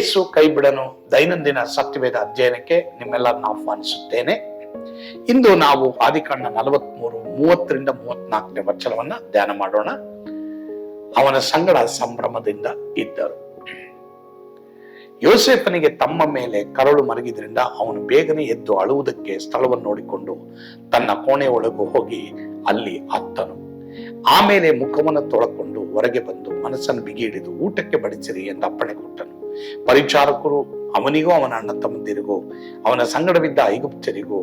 ಯೇಸು ಕೈ ಬಿಡನು. ದೈನಂದಿನ ಸತ್ಯವೇದ ಅಧ್ಯಯನಕ್ಕೆ ನಿಮ್ಮೆಲ್ಲರನ್ನ ಆಹ್ವಾನಿಸುತ್ತೇನೆ. ಇಂದು ನಾವು ಆದಿಕಾಂಡ ನಲವತ್ಮೂರು, ಮೂವತ್ತರಿಂದ ಮೂವತ್ನಾಲ್ಕನೇ ವಚನವನ್ನ ಧ್ಯಾನ ಮಾಡೋಣ. ಅವನ ಸಂಗಡ ಸಂಭ್ರಮದಿಂದ ಇದ್ದರು. ಯೋಸೇಫನಿಗೆ ತಮ್ಮ ಮೇಲೆ ಕರಳು ಮರಗಿದ್ರಿಂದ ಅವನು ಬೇಗನೆ ಎದ್ದು ಅಳುವುದಕ್ಕೆ ಸ್ಥಳವನ್ನು ನೋಡಿಕೊಂಡು ತನ್ನ ಕೋಣೆ ಒಳಗೂ ಹೋಗಿ ಅಲ್ಲಿ ಅತ್ತನು ಆಮೇಲೆ ಮುಖವನ್ನು ತೊಳಕೊಂಡು ಹೊರಗೆ ಬಂದು ಮನಸ್ಸನ್ನು ಬಿಗಿ ಹಿಡಿದು ಊಟಕ್ಕೆ ಬಡಿಸಿರಿ ಎಂದು ಅಪ್ಪಣೆ ಕೊಟ್ಟನು. ಪರಿಚಾರಕರು ಅವನಿಗೂ ಅವನ ಅಣ್ಣ ತಮ್ಮಂದಿರಿಗೂ, ಅವನ ಸಂಗಡವಿದ್ದ ಐಗುಪ್ತರಿಗೂ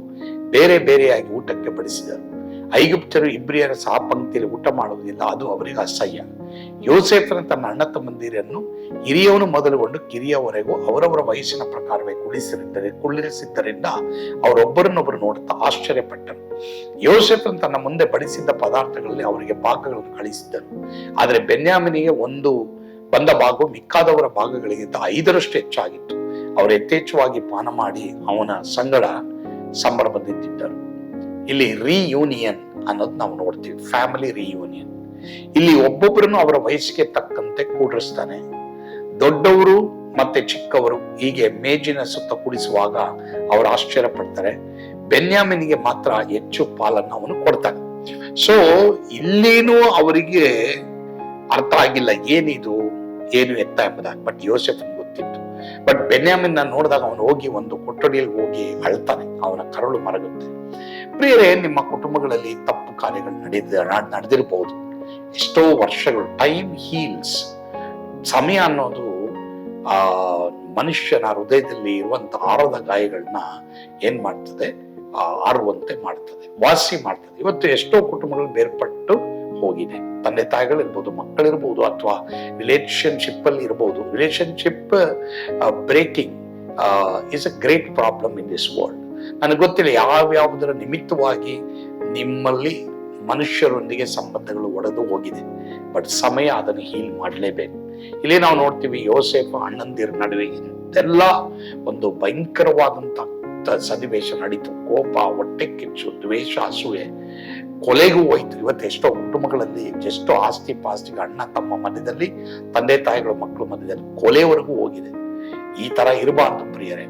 ಬೇರೆ ಬೇರೆಯಾಗಿ ಊಟಕ್ಕೆ ಬಡಿಸಿದರು. ಐಗುಪ್ತರು ಇಬ್ರಿಯರ ಸಹ ಪಂಕ್ತಿಯಲ್ಲಿ ಊಟ ಮಾಡುವುದಿಲ್ಲ, ಅದು ಅವರಿಗೆ ಅಸಹ್ಯ. ಯೋಸೇಫನ ತನ್ನ ಅಣ್ಣ ತಮ್ಮಂದಿರನ್ನು ಹಿರಿಯವನು ಮೊದಲುಗೊಂಡು ಕಿರಿಯವರೆಗೂ ಅವರವರ ವಯಸ್ಸಿನ ಪ್ರಕಾರವೇ ಕುಳಿಸಿರಿದ್ದರೆ ಕುಳ್ಳಿರಿಸಿದ್ದರಿಂದ ಅವರೊಬ್ಬರನ್ನೊಬ್ಬರು ನೋಡುತ್ತಾ ಆಶ್ಚರ್ಯಪಟ್ಟರು. ಯೋಸೇಫನ್ ತನ್ನ ಮುಂದೆ ಬಡಿಸಿದ್ದ ಪದಾರ್ಥಗಳಲ್ಲಿ ಅವರಿಗೆ ಪಾಕಗಳನ್ನು ಕಳಿಸಿದ್ದರು. ಆದರೆ ಬೆನ್ಯಾಮಿನಿಗೆ ಒಂದು ಬಂದ ಭಾಗವು ಮಿಕ್ಕಾದವರ ಭಾಗಗಳಿಗಿಂತ ಐದರಷ್ಟು ಹೆಚ್ಚಾಗಿತ್ತು. ಅವರು ಯಥೇಚ್ಛವಾಗಿ ಪಾನ ಮಾಡಿ ಅವನ ಸಂಗಡ ಸಂಭ್ರಮದಿಂದಿದ್ದರು ಇಲ್ಲಿ ರಿಯೂನಿಯನ್ ಅನ್ನೋದು ನಾವು ನೋಡ್ತೀವಿ. ಫ್ಯಾಮಿಲಿ ರಿಯೂನಿಯನ್ ಇಲ್ಲಿ ಒಬ್ಬೊಬ್ಬರನ್ನು ಅವರ ವಯಸ್ಸಿಗೆ ತಕ್ಕಂತೆ ಕೂಡಿಸ್ತಾನೆ. ದೊಡ್ಡವರು ಮತ್ತೆ ಚಿಕ್ಕವರು ಹೀಗೆ ಮೇಜಿನ ಸುತ್ತ ಕೂಡಿಸುವಾಗ ಅವರು ಆಶ್ಚರ್ಯ ಪಡ್ತಾರೆ ಬೆನ್ಯಾಮಿನಿಗೆ ಮಾತ್ರ ಹೆಚ್ಚು ಪಾಲನ್ನು ಅವನು ಕೊಡ್ತಾನೆ. ಸೊ ಇಲ್ಲೇನು ಅವರಿಗೆ ಅರ್ಥ ಆಗಿಲ್ಲ, ಏನಿದು? ಏನು ಎತ್ತ ಎಂಬುದಾಗಿ ಬಟ್ ಯೋಸೆಫ್ ಗೊತ್ತಿತ್ತು. ಬಟ್ ಬೆನ್ಯಾಮಿನ್ ನೋಡಿದಾಗ ಅವನು ಹೋಗಿ ಒಂದು ಕೊಠಡಿಯಲ್ಲಿ ಹೋಗಿ ಅಳ್ತಾನೆ. ಅವನ ಕರಳು ಮರಗುತ್ತೆ. ಪ್ರಿಯರೇ, ನಿಮ್ಮ ಕುಟುಂಬಗಳಲ್ಲಿ ತಪ್ಪು ಕಾರ್ಯಗಳು ನಡೆದ ನಡೆದಿರಬಹುದು. ಎಷ್ಟೋ ವರ್ಷಗಳು ಟೈಮ್ ಹೀಲ್ಸ್ ಸಮಯ ಅನ್ನೋದು, ಆ, ಮನುಷ್ಯನ ಹೃದಯದಲ್ಲಿ ಇರುವಂತ ಆರದ ಗಾಯಗಳನ್ನ ಏನ್ ಮಾಡ್ತದೆ? ಆರುವಂತೆ ಮಾಡ್ತದೆ. ವಾಸಿ ಮಾಡ್ತದೆ. ಇವತ್ತು ಎಷ್ಟೋ ಕುಟುಂಬಗಳು ಬೇರ್ಪಟ್ಟು ಹೋಗಿದೆ. ತಂದೆ ತಾಯಿಗಳಿರ್ಬೋದು ಮಕ್ಕಳಿರ್ಬೋದು ಅಥವಾ ರಿಲೇಷನ್ಶಿಪ್ ಅಲ್ಲಿ ಇರ್ಬೋದು relationship breaking is a great problem in this world ನನಗೆ ಗೊತ್ತಿಲ್ಲ ಯಾವ ಯಾವುದರ ನಿಮಿತ್ತವಾಗಿ ನಿಮ್ಮಲ್ಲಿ ಮನುಷ್ಯರೊಂದಿಗೆ ಸಂಬಂಧಗಳು ಒಡೆದು ಹೋಗಿದೆ. ಬಟ್ ಸಮಯ ಅದನ್ನು ಹೀಲ್ ಮಾಡಲೇಬೇಕು. ಇಲ್ಲಿ ನಾವು ನೋಡ್ತೀವಿ ಯೋಸೇಫ ಅಣ್ಣಂದಿರ ನಡುವೆ ಇಂತೆಲ್ಲ ಒಂದು ಭಯಂಕರವಾದಂತ ಸನ್ನಿವೇಶ ನಡೀತು. ಕೋಪ, ಹೊಟ್ಟೆ ಕಿಚ್ಚು, ದ್ವೇಷ, ಅಸೂಯೆ. ಕೊಲೆಗೂ ಹೋಯ್ತು. ಇವತ್ತು ಎಷ್ಟೋ ಕುಟುಂಬಗಳಲ್ಲಿ ಎಷ್ಟೋ ಆಸ್ತಿ ಪಾಸ್ತಿ ಅಣ್ಣ, ತಮ್ಮ ಮಧ್ಯದಲ್ಲಿ, ತಂದೆ, ತಾಯಿಗಳ, ಮಕ್ಕಳ ಮಧ್ಯದಲ್ಲಿ ಕೊಲೆವರೆಗೂ ಹೋಗಿದೆ. ಈ ತರ ಇರಬಾರ್ದು ಪ್ರಿಯರೇ.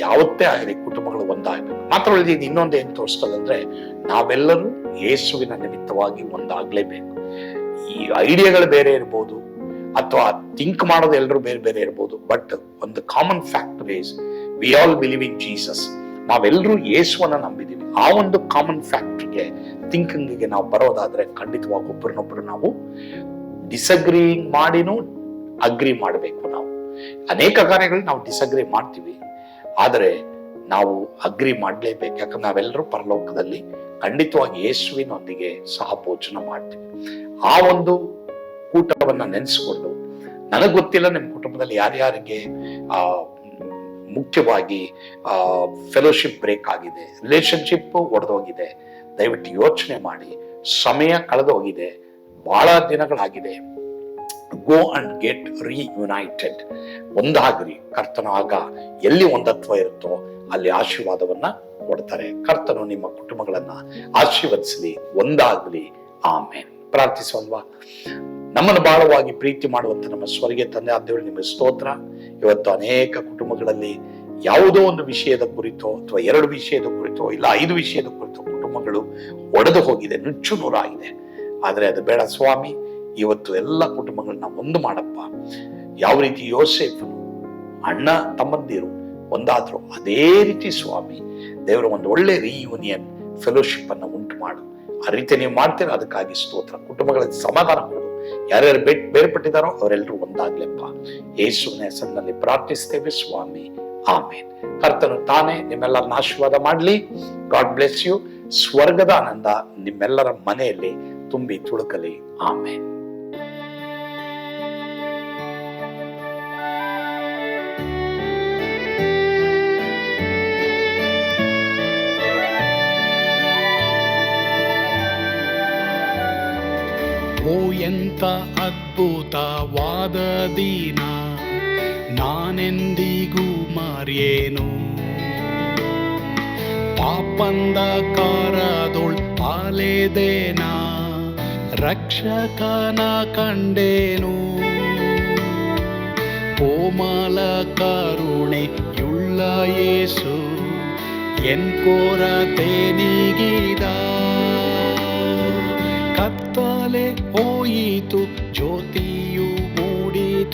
ಯಾವತ್ತೇ ಆಗಲಿ ಕುಟುಂಬಗಳು ಒಂದಾಗಬೇಕು. ಮಾತ್ರ ಇದು ಇನ್ನೊಂದು ಏನು ತೋರಿಸ್ತದಂದ್ರೆ, ನಾವೆಲ್ಲರೂ ಯೇಸುವಿನ ನಿಮಿತ್ತವಾಗಿ ಒಂದಾಗ್ಲೇಬೇಕು. ಈ ಐಡಿಯಾಗಳು ಬೇರೆ ಇರ್ಬೋದು, ಅಥವಾ ಥಿಂಕ್ ಮಾಡೋದು ಎಲ್ಲರೂ ಬೇರೆ ಬೇರೆ ಇರ್ಬೋದು, ಬಟ್ ಒಂದು common factor is we all believe in Jesus ನಾವೆಲ್ಲರೂ ಯೇಸುವನ್ನ ನಂಬಿದೀವಿ ಆ ಒಂದು ಕಾಮನ್ ಫ್ಯಾಕ್ಟ್ರಿಗೆ ಥಿಂಕಿಂಗ್ಗೆ ನಾವು ಬರೋದಾದ್ರೆ ಖಂಡಿತವಾಗಿ ಒಬ್ಬರನ್ನೊಬ್ಬರು ನಾವು ಡಿಸಗ್ರೀಂಗ್ ಮಾಡಿನೂ ಅಗ್ರಿ ಮಾಡಬೇಕು ನಾವು. ಅನೇಕ ಕಾರ್ಯಗಳಲ್ಲಿ ನಾವು ಡಿಸಗ್ರಿ ಮಾಡ್ತೀವಿ. ಆದರೆ ನಾವು ಅಗ್ರಿ ಮಾಡಲೇಬೇಕು. ಯಾಕಂದ್ರೆ ನಾವೆಲ್ಲರೂ ಪರಲೋಕದಲ್ಲಿ ಖಂಡಿತವಾಗಿ ಯೇಸುವಿನೊಂದಿಗೆ ಸಹಭೋಜನ ಮಾಡ್ತೀವಿ. ಆ ಒಂದು ಕೂಟವನ್ನ ನೆನೆಸ್ಕೊಂಡು, ನನಗೆ ಗೊತ್ತಿಲ್ಲ ನಿಮ್ಮ ಕುಟುಂಬದಲ್ಲಿ ಯಾರ್ಯಾರಿಗೆ, ಆ ಮುಖ್ಯವಾಗಿ ಫೆಲೋಶಿಪ್ ಬ್ರೇಕ್ ಆಗಿದೆ ರಿಲೇಶನ್ಶಿಪ್ ಒಡೆದೋಗಿದೆ. ದಯವಿಟ್ಟು ಯೋಚನೆ ಮಾಡಿ, ಸಮಯ ಕಳೆದೋಗಿದೆ ಬಹಳ ದಿನಗಳಾಗಿದೆ. ಗೋ ಅಂಡ್ ಗೆಟ್ ರಿಯುನೈಟೆಡ್ ಒಂದಾಗ್ರಿ ಕರ್ತನ ಆಗ ಎಲ್ಲಿ ಒಂದತ್ವ ಇರುತ್ತೋ ಅಲ್ಲಿ ಆಶೀರ್ವಾದವನ್ನ ಕೊಡ್ತಾರೆ. ಕರ್ತನು ನಿಮ್ಮ ಕುಟುಂಬಗಳನ್ನ ಆಶೀರ್ವದಿಸಲಿ. ಒಂದಾಗ್ಲಿ, ಆಮೇನ್. ಪ್ರಾರ್ಥಿಸೋಲ್ವಾ ನಮ್ಮನ್ನು ಬಹಳವಾಗಿ ಪ್ರೀತಿ ಮಾಡುವಂತ ನಮ್ಮ ಸ್ವರ್ಗೀಯ ತಂದೆ ಆದ್ದೇವರು ನಿಮ್ಮ ಸ್ತೋತ್ರ. ಇವತ್ತು ಅನೇಕ ಕುಟುಂಬಗಳಲ್ಲಿ ಯಾವುದೋ ಒಂದು ವಿಷಯದ ಕುರಿತೋ ಅಥವಾ ಎರಡು ವಿಷಯದ ಕುರಿತೋ ಇಲ್ಲ ಐದು ವಿಷಯದ ಕುರಿತೋ ಕುಟುಂಬಗಳು ಒಡೆದು ಹೋಗಿದೆ, ನುಚ್ಚು ನೂರಾಗಿದೆ. ಆದರೆ ಅದು ಬೇಡ ಸ್ವಾಮಿ, ಇವತ್ತು ಎಲ್ಲ ಕುಟುಂಬಗಳನ್ನ ಒಂದು ಮಾಡಪ್ಪ. ಯಾವ ರೀತಿ ಯೋಸೇಫನು, ಅಣ್ಣ ತಮ್ಮಂದಿರು ಒಂದಾದ್ರು ಅದೇ ರೀತಿ ಸ್ವಾಮಿ, ದೇವರ ಒಂದು ಒಳ್ಳೆ ರೀಯೂನಿಯನ್ ಫೆಲೋಶಿಪ್ ಅನ್ನ ಉಂಟು ಮಾಡು. ಆ ರೀತಿ ನೀವು ಮಾಡ್ತೀರ, ಅದಕ್ಕಾಗಿ ಸ್ತೋತ್ರ. ಕುಟುಂಬಗಳಲ್ಲಿ ಸಮಾಧಾನ ಯಾರ್ಯಾರು ಬೇಟ್ ಬೇರ್ಪಟ್ಟಿದ್ದಾರೋ ಅವರೆಲ್ಲರೂ ಒಂದಾಗ್ಲೆಪ್ಪ. ಯೇಸುವಿನ ಹೆಸರಿನಲ್ಲಿ ಪ್ರಾರ್ಥಿಸ್ತೇವೆ ಸ್ವಾಮಿ. ಆಮೇನ್. ಕರ್ತನು ತಾನೇ ನಿಮ್ಮೆಲ್ಲರನ್ನ ಆಶೀರ್ವಾದ ಮಾಡಲಿ. God bless you. ಸ್ವರ್ಗದ ಆನಂದ ನಿಮ್ಮೆಲ್ಲರ ಮನೆಯಲ್ಲಿ ತುಂಬಿ ತುಳುಕಲಿ. ಆಮೇನ್. ಅದ್ಭುತವಾದ ದಿನ ನಾನೆಂದಿಗೂ ಮರೆಯೇನು ಪಾಪಂದ ಕಾರದೊಳ್ ಪಾಲೆದೇನ ರಕ್ಷಕನ ಕಂಡೇನು ಕೋಮಲ ಕರುಣೆ ಯುಳ್ಳ ಯೇಸು ಎನ್ ಕೊರತೆ ನೀಗಿದ ಕತ್ತಲೆ ಹೋಯಿತು